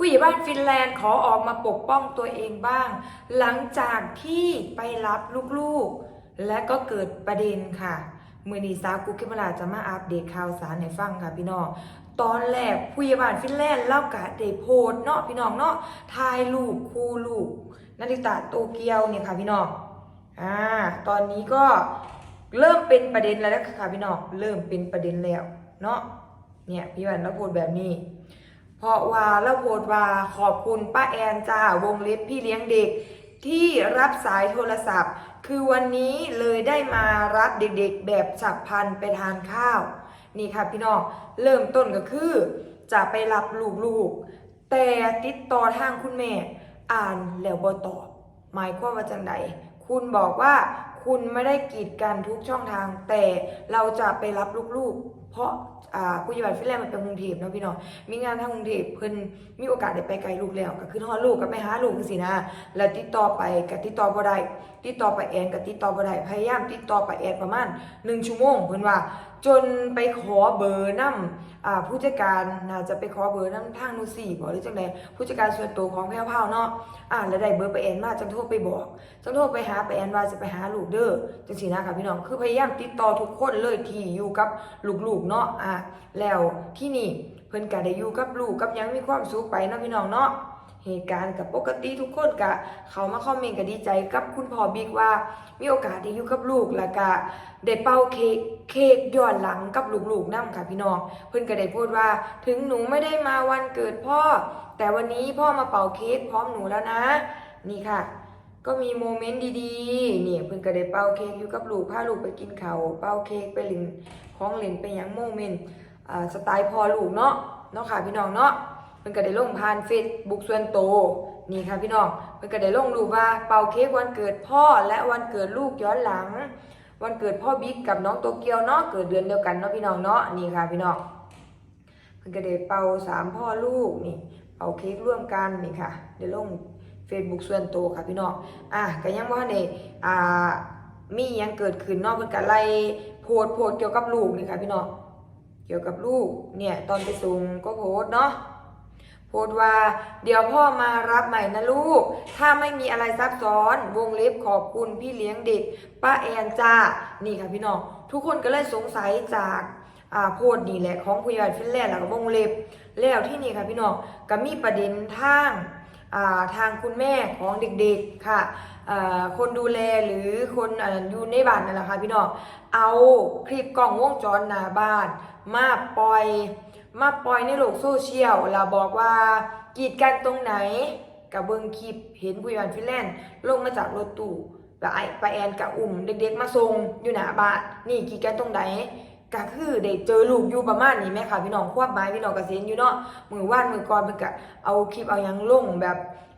ผู้ใหญ่บ้านฟินแลนด์ขอออกมาปกป้องตัวเองบ้าง หลังจากที่ไปรับลูกๆ และก็เกิดประเด็นค่ะ มือนีสาวกุ๊กเกมลาจะมาอัปเดตข่าวสารให้ฟังค่ะพี่น้องตอนแรกผู้ใหญ่บ้านฟินแลนด์เล่ากะเดโพสต์เนาะพี่น้องเนาะถ่ายรูปคู่ลูกนาริตะโตเกียวเนี่ยค่ะพี่น้องอ่าตอนนี้ก็เริ่มเป็นประเด็นแล้วนะคะพี่น้องเริ่มเป็นประเด็นแล้วเนาะเนี่ยพี่วันเราโพสต์แบบนี้ เพราะว่าล้วโพสต์ว่าขอบคุณป้าแอนจ้าวงเล็บพี่เลี้ยงเด็ก ที่รับสายโทรศัพท์ คือวันนี้เลยได้มารับเด็กๆ แบบฉับพลันไปทานข้าว นี่ค่ะพี่น้องเริ่มต้นก็คือ จะไปรับลูกๆ แต่ติดต่อทางคุณแม่ อ่านแล้วบ่ตอบหมายความว่าจังใดคุณบอกว่าคุณไม่ได้กีดกันทุกช่องทาง แต่เราจะไปรับลูกๆ เพราะอ่าผู้ใหญ่บ้านฟิแลนด์มันเป็นกรุงเทพเนาะพี่น้องมีงานทางกรุงเทพเพิ่นมีโอกาสได้ไปไกลลูกแล้วก็คือฮอดลูกก็ไปหาลูกจังซี่นะแล้วติดต่อไปก็ติดต่อบ่ได้ติดต่อไปแอนก็ติดต่อบ่ได้พยายามติดต่อไปแอนประมาณ1ชั่วโมงเพิ่นว่าจนไปขอเบอร์นํอ่าผู้จัดการน่าจะไปขอเบอร์นํทางนูซี่บ่หรือจังใดผู้จัดการส่วนตัวของแพรวพราเนาะอ่าแล้วได้เบอร์ไปแอนมาจังโทรไปบอกจังโทรไปหาไปแอนว่าจะไปหาลูกเด้อจังซี่นะคะพี่น้องคือพยายามติดต่อทุกคนเลยที่อยู่กับลูกๆเนาะอ่าแล้วที่นี่เพิ่นก็ได้อยู่กับลูกกับยังมีความสุขไปเนาะพี่น้องเนาะ เหตุการณ์กับปกติทุกคนก็เขามาคอมเมนต์ก็ดีใจกับคุณพ่อบิ๊กว่า มีโอกาสได้อยู่กับลูกแล้วก็ได้เป่าเค้กเค้กย้อนหลังกับลูกๆนั่งค่ะพี่น้อง เพิ่อนก็ได้พูดว่า ถึงหนูไม่ได้มาวันเกิดพ่อ แต่วันนี้พ่อมาเป่าเค้กพร้อมหนูแล้วนะ นี่ค่ะก็มีโมเมนต์ดีๆนี่เพิ่นก็ได้เป่าเค้กอยู่กับลูกพาลูกไปกินข้าวเป่าเค้กไปเลินของเล่นไปยังโมเมนต์สไตล์พ่อลูกเนาะเนาะค่ะพี่น้องเนาะ พิ่นก็ได้ลงผ่านเฟซบุ๊กส่วนโตนี่ค่ะพี่น้องเพิ่นก็ได้ลงรูปว่าเป่าเค้กวันเกิดพ่อและวันเกิดลูกย้อนหลัง วันเกิดพ่อบิ๊กกับน้องโตเกียวเนาะเกิดเดือนเดียวกันเนาะพี่น้องเนาะนี่ค่ะพี่น้องเพิ่นก็ได้เป่าสามพ่อลูกนี่เป่าเค้กร่วมกันนี่ค่ะเดี๋ยวลง Facebook ส่วนโตค่ะพี่น้องอะก็ยังว่าเนี่ยอ่ามียังเกิดขึ้นเนาะเพิ่นก็ไล่โพสต์โพสต์เกี่ยวกับลูกนี่ค่ะพี่น้องเกี่ยวกับลูกเนี่ยตอนไปส่งก็โพสต์เนาะ พสต์ว่า เดี๋ยวพ่อมารับใหม่นะลูก ถ้าไม่มีอะไรซับซ้อน วงเล็บขอบคุณพี่เลี้ยงเด็ก ป้าแอนจ้า นี่ค่ะพี่น้อง ทุกคนก็เลยสงสัยจากอ่าโพสต์นี่แหละของผู้ใหญ่ฟินแลนด์แล้วก็วงเล็บ แล้วที่นี่ค่ะพี่น้องก็มีประเด็นทางอ่าทางคุณแม่ของเด็กๆค่ะอ่าคนดูแลหรือคนอ่าอยู่ในบ้านนั่นแหละค่ะพี่น้อง เอาคลิปกล้องวงจรหน้าบ้าน มาปล่อย มาปล่อยในโลกโซเชียลแล้วบอกว่ากีดกันตรงไหนกับเบิงคลิปเห็นผู้ใหญ่บ้านฟิแลนด์ลงมาจากรถตู้แล้วไอ้ปาแอนกับอุ่มเด็กๆมาส่งอยู่หน้าบ้านนี่กีดกันตรงไหนก็คือได้เจอลูกอยู่ประมาณนี้แม่ค่ะพี่น้องควบไม้พี่น้องกเกษียณอยู่เนาะมือว่านมือก่อนเพิ่นก็เอาคลิปเอายังลงแบบ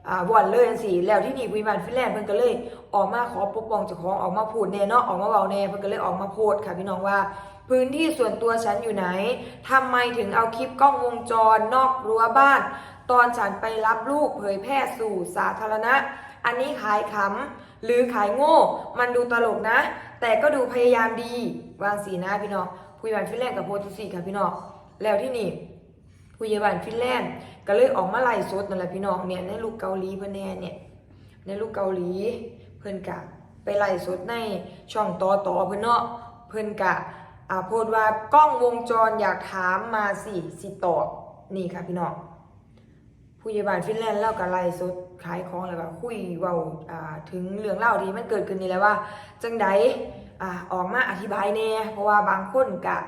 อ่าวันเลยจังซี่แล้วที่นี่ผู้ใหญ่บ้านฟิแลนด์เพิ่นก็เลยออกมาขอปกป้องเจ้าของออกมาพูดแน่เนาะออกมาเว้าแน่เพิ่นก็เลยออกมาโพสค่ะพี่น้องว่า พื้นที่ส่วนตัวฉันอยู่ไหนทำไมถึงเอาคลิปกล้องวงจรนอกรั้วบ้าน ตอนฉันไปรับลูกเผยแพร่สู่สาธารณะ อันนี้ขายขำหรือขายโง่ มันดูตลกนะ แต่ก็ดูพยายามดี วางสีหน้าพี่น้องผู้ใหญ่บ้านฟินแลนด์กับโพสต์สีค่ะพี่น้องแล้วที่นี่ผู้ใหญ่บ้านฟินแลนด์ก็เลยออกมาไล่สดนั่นแหละพี่น้องเนี่ยในลูกเกาหลีเพื่อนแน่เนี่ยในลูกเกาหลีเพิ่นกะไปไล่สดในช่องต่อต่อเพิ่นเนาะเพิ่นกะ อ่าโพสต์ว่ากล้องวงจรอยากถามมาสิสิตอบนี่ค่ะพี่น้องผู้ใหญ่บ้านฟินแลนด์เล่ากับไลสดขายของแล้วก็คุยเว้าอ่าถึงเรื่องเล่าที่มันเกิดขึ้นนี่แหละว่า จังใดอ่าออกมาอธิบายแน่เพราะว่าบางคนกะ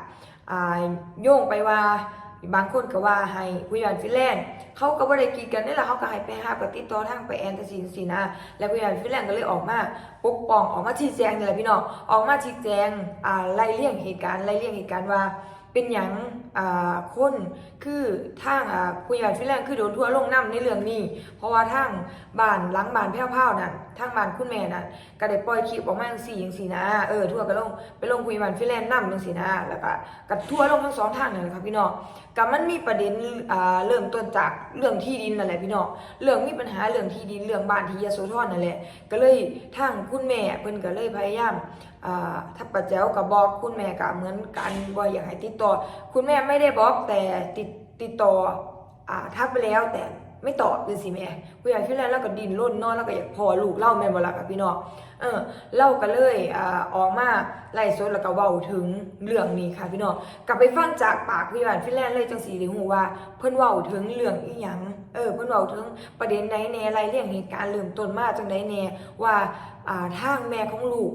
อ่าโยงไปว่า บางคนก็ว่าให้ผู้ใหญ่บ้านฟินแลนด์เขาก็บ่ได้กีดกันนี่แหละเขาก็ให้ไปหาปฏิดต่อทางไปแอนตาซีนสินะแล้วผู้ใหญ่บ้านฟินแลนด์ก็เลยออกมาปกป้องออกมาชี้แจงนี่แหละพี่น้องออกมาชี้แจงอ่าไล่เลี่ยงเหตุการณ์ไล่เลี่ยงเหตุการณ์ว่า เป็นหยังอ่าคนคือทางผู้ใหญ่บ้านฟิแลนด์คือโดนทั่วลงน้ำในเรื่องนี้ เพราะว่าทางบ้านหลังบ้านแพ้วๆนั่นทางบ้านคุณแม่นั่นก็ได้ปล่อยคลิปออกมาจังซี่จังซี่นะเออทั่วก็ลงไปลงผู้ใหญ่บ้านฟิแลนด์นำจังซี่นะแล้วก็กับทั่วลงทั้งสองทางนั่นแหละครับพี่น้องกับมันมีประเด็นเริ่มต้นจากเรื่องที่ดินนั่นแหละพี่น้องเรื่องมีปัญหาเรื่องที่ดินเรื่องบ้านที่ยโสธรนั่นแหละก็เลยทางคุณแม่เพิ่นก็เลยพยายาม ถ้าปะแจ้วกับบอกคุณแม่ก็เหมือนกันว่าอยากให้ติดต่อ คุณแม่ไม่ได้บอกแต่ติดติดต่ออ่าทักไปแล้วแต่ ไม่ตอบเลยสิแม่ผู้ใหญ่ฟินแลนด์แล้วก็ดินร่นนอนแล้วก็อยากพอลูกเล่าแม่นบล่ะกับพี่น้องเออเล่าก็เลยอ่าออกมาไล่สดแล้วก็เว้าถึงเรื่องนี้ค่ะพี่น้องกลับไปฟังจากปากผู้ใหญ่ฟินแลนด์เลยจังสีได้ฮู้ว่า เพิ่นเว้าถึงเรื่องอีหยังเออเพิ่นเว้าถึงประเด็นใดแน่รายเรื่องเหตุการณ์เริ่มต้นมาจังไดแน่ว่าอ่าทางแม่ของลูก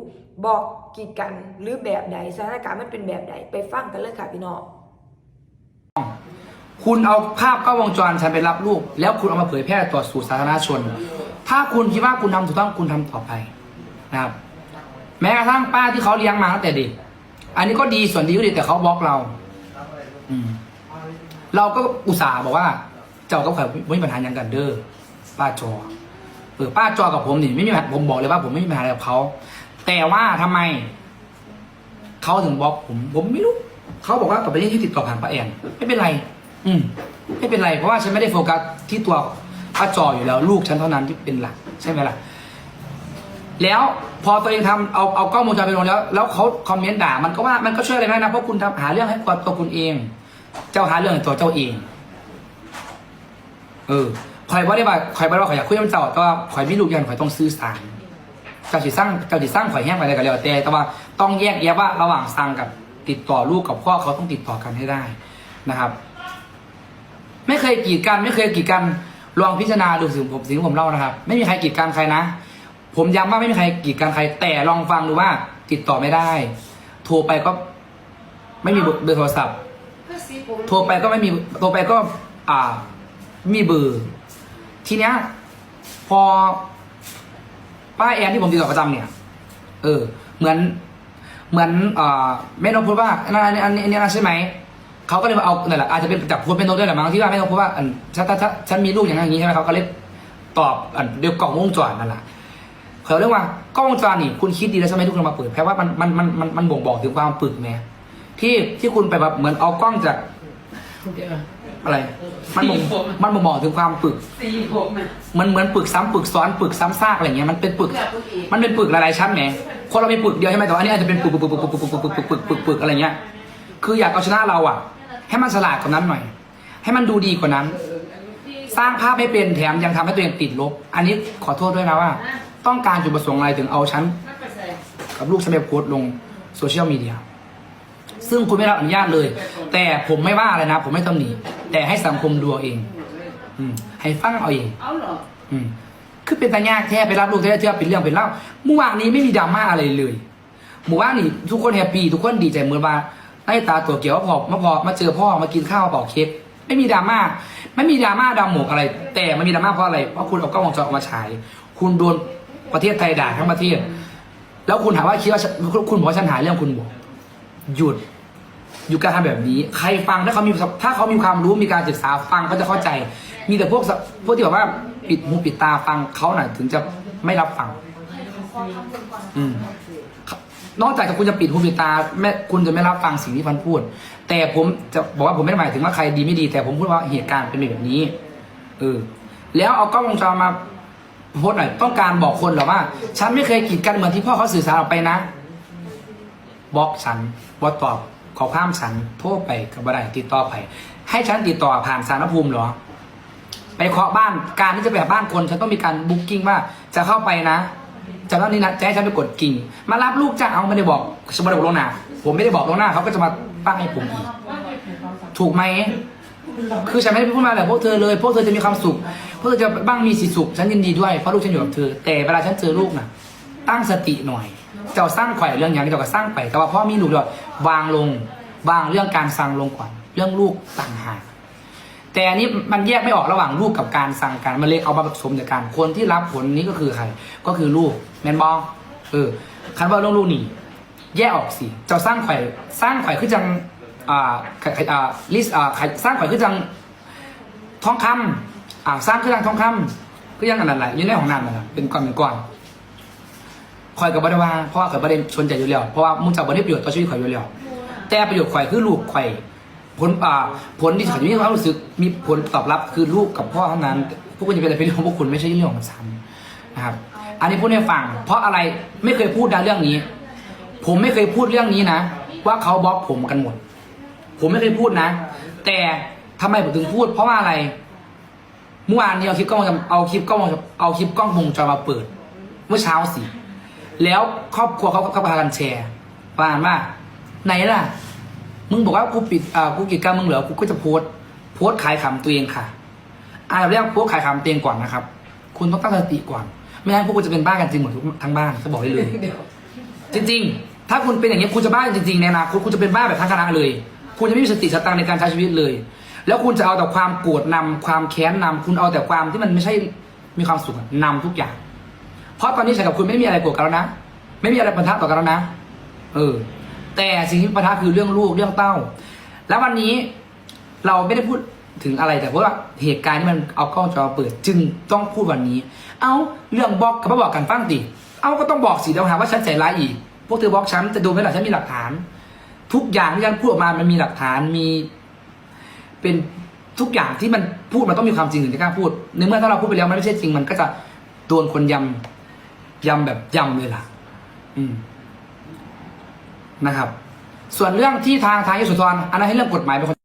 บอกกีดกันหรือแบบใดสถานการณ์มันเป็นแบบใดไปฟังกันเลยค่ะพี่น้อง คุณเอาภาพกล้องวงจรฉันไปรับลูก แล้วคุณเอามาเผยแพร่ต่อสู่สาธารณชน ถ้าคุณคิดว่าคุณทำถูกต้องคุณทำต่อไปนะครับ แม้กระทั่งป้าที่เขาเลี้ยงมาตั้งแต่เด็กอันนี้ก็ดีส่วนดีก็ดีแต่เขาบล็อกเรา อืม เราก็อุตส่าห์บอกว่า เจ้ากับข่อยไม่มีปัญหาอย่างกันเด้อป้าจอเออป้าจอกับผมนี่ไม่มีปัญหาผมบอกเลยว่าผมไม่มีปัญหาอะไรกับเขาแต่ว่าทำไมเขาถึงบล็อกผม ผมไม่รู้เขาบอกว่าต่อไปนี้ที่ติดต่อผ่านป้าแอนไม่เป็นไร อืมไม่เป็นไรเพราะว่าฉันไม่ได้โฟกัสที่ตัวป้าจออยู่แล้ว ลูกฉันเท่านั้นที่เป็นหลักใช่ไหมล่ะแล้วพอตัวเองทำเอาเอากล้องวงจรไปลงแล้ว แล้วเขาคอมเมนต์ด่ามันก็ว่ามันก็ช่วยอะไรไม่ได้นะเพราะคุณทำหาเรื่องให้ตัวคุณเอง เจ้าหาเรื่องตัวเจ้าเอง เออคอยบ่ได้ว่าคอยบ่ได้ว่าคอยอยากคุยกับเจ้าแต่ว่าคอยมีลูกยันคอยต้องซื้อสารเจ้าสิสร้างเจ้าสิสร้างข่อยแห้งไปอะไรกันแล้วแต่แต่ว่าต้องแยกแยะว่าระหว่างสั่งกับติดต่อลูกกับพ่อเขาต้องติดต่อกันให้ได้นะครับ ไม่เคยกีดกัน ไม่เคยกีดกันลองพิจารณาดูสิ่งผมสิ่งที่ผมเล่านะครับ ไม่มีใครกีดกันใครนะ ผมย้ำว่าไม่มีใครกีดกันใคร แต่ลองฟังดูว่า ติดต่อไม่ได้ โทรไปก็ ไม่มีเบอร์โทรศัพท์ โทรไปก็ไม่มีโทรไปก็ อ่า มีเบอร์ทีเนี้ยพอป้าแอนที่ผมติดต่อประจำเนี่ย เออ เหมือน เหมือนอ่าแม่นกพูดว่าอันนี้อันนี้อันนี้อันนี้นะใช่ไหม เขาก็เลยมาเอาเนี่ยแหละอาจจะเป็นจับพูดเป็นโนตด้วยแหละมั้งที่ว่าแม่นกพูดว่าอันถ้าถ้าฉันมีลูกอย่างนั้นอย่างนี้ใช่ไหมเขาก็เลยตอบอันเดียวกล่องวงจรนั่นแหละเขาเรียกว่ากล้องวงจรนี่คุณคิดดีแล้วใช่ไหมทุกคนมาเปิดแปลว่ามันมันมันมันมันบ่งบอกถึงความปึกไงที่ที่คุณไปแบบเหมือนเอากล้องจากอะไร มันบ่งมันบ่งบอกถึงความปึกสีผมอะมันเหมือนปึกซ้ำปึกซ้อนปึกซ้ำซากอะไรเงี้ยมันเป็นปึก มันเป็นปึกหลายๆชั้นแหมคนเรามีปึกเดียวใช่ไหมแต่ว่าอันนี้อาจจะเป็นปึกปึกปึกปึกปึกปึกปึกปึกปึกปึกปึกอะไรเงี้ยคืออยากเอาชนะเราอะ ให้มันฉลาดกว่านั้นหน่อย ให้มันดูดีกว่านั้น สร้างภาพไม่เป็นแถมยังทำให้ตัวเองติดลบ อันนี้ขอโทษด้วยนะว่า ต้องการจุดประสงค์อะไรถึงเอาฉันไม่ไปใส่กับลูกฉันไปโพสต์ลงโซเชียลมีเดียซึ่งคุณไม่รับอนุญาตเลย แต่ผมไม่ว่าอะไรนะ ผมไม่ตำหนิแต่ให้สังคมดูเอาเอง อืม ให้ฟังเอาเองเอาเหรออืมคือเป็นตายากแท้ไปรับลูกแท้เชื่อเป็นเรื่องเป็นเล่าเมื่อวานนี้ไม่มีดราม่าอะไรเลยเมื่อวานนี้ทุกคนแฮปปี้ทุกคนดีใจเหมือนว่า ไอ้ตาตัวเกี่ยวว่าพอมาพอมาเจอพ่อมากินข้าวเป่าเค้กไม่มีดราม่าไม่มีดราม่าดำหมกอะไร แต่มันมีดราม่าเพราะอะไรเพราะคุณเอากล้องวงจรออกมาฉายคุณโดนประเทศไทยด่าทั้งประเทศ แล้วคุณถามว่าคิดว่าคุณบอกว่าฉันหาเรื่องคุณบอกหยุดอยู่การทำแบบนี้ ใครฟังถ้าเขามีถ้าเขามีความรู้มีการศึกษาฟังเขาจะเข้าใจ มีแต่พวกพวกที่แบบว่าปิดหูปิดตาฟังเขาหน่อยถึงจะไม่รับฟัง อืม นอกจากจะคุณจะปิดหูปิดตาแม่คุณจะไม่รับฟังสิ่งที่ฟันพูด แต่ผมจะบอกว่าผมไม่ได้หมายถึงว่าใครดีไม่ดี แต่ผมพูดว่าเหตุการณ์เป็นแบบนี้เออแล้วเอากล้องวงจรมาโพสหน่อยต้องการบอกคนหรอว่า ฉันไม่เคยกีดกันเหมือนที่พ่อเขาสื่อสารออกไปนะบล็อกฉันบอตอบขอข้ามฉันโทรไปกับบัไดติดต่อไปให้ฉันติดต่อผ่านสารภูมิหรอ ไปเคาะบ้านการที่จะไปบ้านคนฉันต้องมีการบุ๊กิ้งว่าจะเข้าไปนะ จากนั้นนี่นะจะให้ฉันไปกดกิ่ง มารับลูกจ้าเอาไม่ได้บอกฉันไม่ได้บอกลวงหน้า ผมไม่ได้บอกลวงหน้าเขาก็จะมาตั้งให้ผมอีกถูกไหมคือฉันไม่ได้พูดมาแต่พวกเธอเลย พวกเธอจะมีความสุข พวกเธอจะบ้างมีสีสุข ฉันยินดีด้วย เพราะลูกฉันอยู่กับเธอ แต่เวลาฉันเจอลูกน่ะตั้งสติหน่อย เจ้าสร้างไข่เรื่องอย่างเจ้าก็สร้างไปแต่ว่าพ่อมีลูกเดียววางลง วางเรื่องการสั่งลงก่อน เรื่องลูกต่างหาก แต่อันนี้มันแยกไม่ออกระหว่างลูกกับการสั่งการมันเลยเอามาผสมจากกันคนที่รับผลนี้ก็คือใคร ก็คือลูกแมนบอเออคันว่าเรื่องลูกนี่แยกออกสิเจ้าสร้างไข่สร้างไข่คือจังอ่าขอ่าลิสอ่าสร้างไข่คือจังทองคำอ่าสร้างคือจังทองคำคือยังอันนั้นแหละอยังในของน้ำนั่นะเป็นก้อนเป็นก้อนคอยกับบริวาเพราะว่าเกิดประเด็นชนใจอยู่แล้วเพราะว่ามุ่งจากบริประโยชน์ต่อชีวิตข่อยอยู่แล้วแต่ประโยชน์ข่อยคือลูกข่อย ผลอ่าผลที่ข่อยมีความรู้สึกมีผลตอบรับคือลูกกับพ่อเท่านั้น พวกคุณจะเป็นอะไรเป็นเรื่องของพวกคุณไม่ใช่เรื่องของฉันนะครับ อันนี้พูดให้ฟัง เพราะอะไรไม่เคยพูดนะเรื่องนี้ ผมไม่เคยพูดเรื่องนี้นะ ว่าเขาบล็อกผมกันหมด ผมไม่เคยพูดนะ แต่ทำไมผมถึงพูด เพราะว่าอะไร เมื่อวานนี้เอาคลิปกล้องวงจรเอาคลิปกล้องวงจรเอาคลิปกล้องวงจรมาเปิด เมื่อเช้าสิ แล้วครอบครัวเขาก็พากันแชร์ประมาณว่าไหนล่ะ มึงบอกว่ากูปิดอ่ากูกิจการมึงเหรอกูก็จะโพสต์โพสต์ขายขำตัวเองค่ะอ่าเรียกโพสต์ขายขำตัวเองก่อนนะครับ คุณต้องตั้งสติก่อน ไม่งั้นพวกคุณจะเป็นบ้ากันจริงหมดทุกทั้งบ้านจะบอกได้เลย เดี๋ยวจริงๆ ถ้าคุณเป็นอย่างนี้คุณจะบ้าจริงๆในอนาคตคุณจะเป็นบ้าแบบทั้งคณะเลย คุณจะไม่มีสติสตังค์ในการใช้ชีวิตเลย แล้วคุณจะเอาแต่ความโกรธนำความแค้นนำคุณเอาแต่ความที่มันไม่ใช่มีความสุขอะนำทุกอย่าง เพราะตอนนี้ฉันกับคุณไม่มีอะไรโกรธกันแล้วนะ ไม่มีอะไรปะทะต่อกันแล้วนะ เออ แต่สิ่งที่ปะทะคือเรื่องลูกเรื่องเต้า แล้ววันนี้เราไม่ได้พูดถึงอะไรแต่ว่าเหตุการณ์ที่มันเอากล้องจอเปิดจึงต้องพูดวันนี้ เอาเรื่องบล็อกกับมาบอกกันฟังดิเอาก็ต้องบอกสิเดี๋ยวหาว่าฉันใจร้ายอีก พวกเธอบล็อกฉันจะโดนไหมล่ะฉันมีหลักฐาน ทุกอย่างที่ฉันพูดออกมามันมีหลักฐานมี เป็นทุกอย่างที่มันพูดมันต้องมีความจริงถึงจะกล้าพูดในเมื่อถ้าเราพูดไปแล้วมันไม่ใช่จริงมันก็จะโดนคนยำยำแบบยำเลยล่ะ อืม นะครับ ส่วนเรื่องที่ทางทางยโสธรอันนั้นให้เรื่องกฎหมายเป็นคน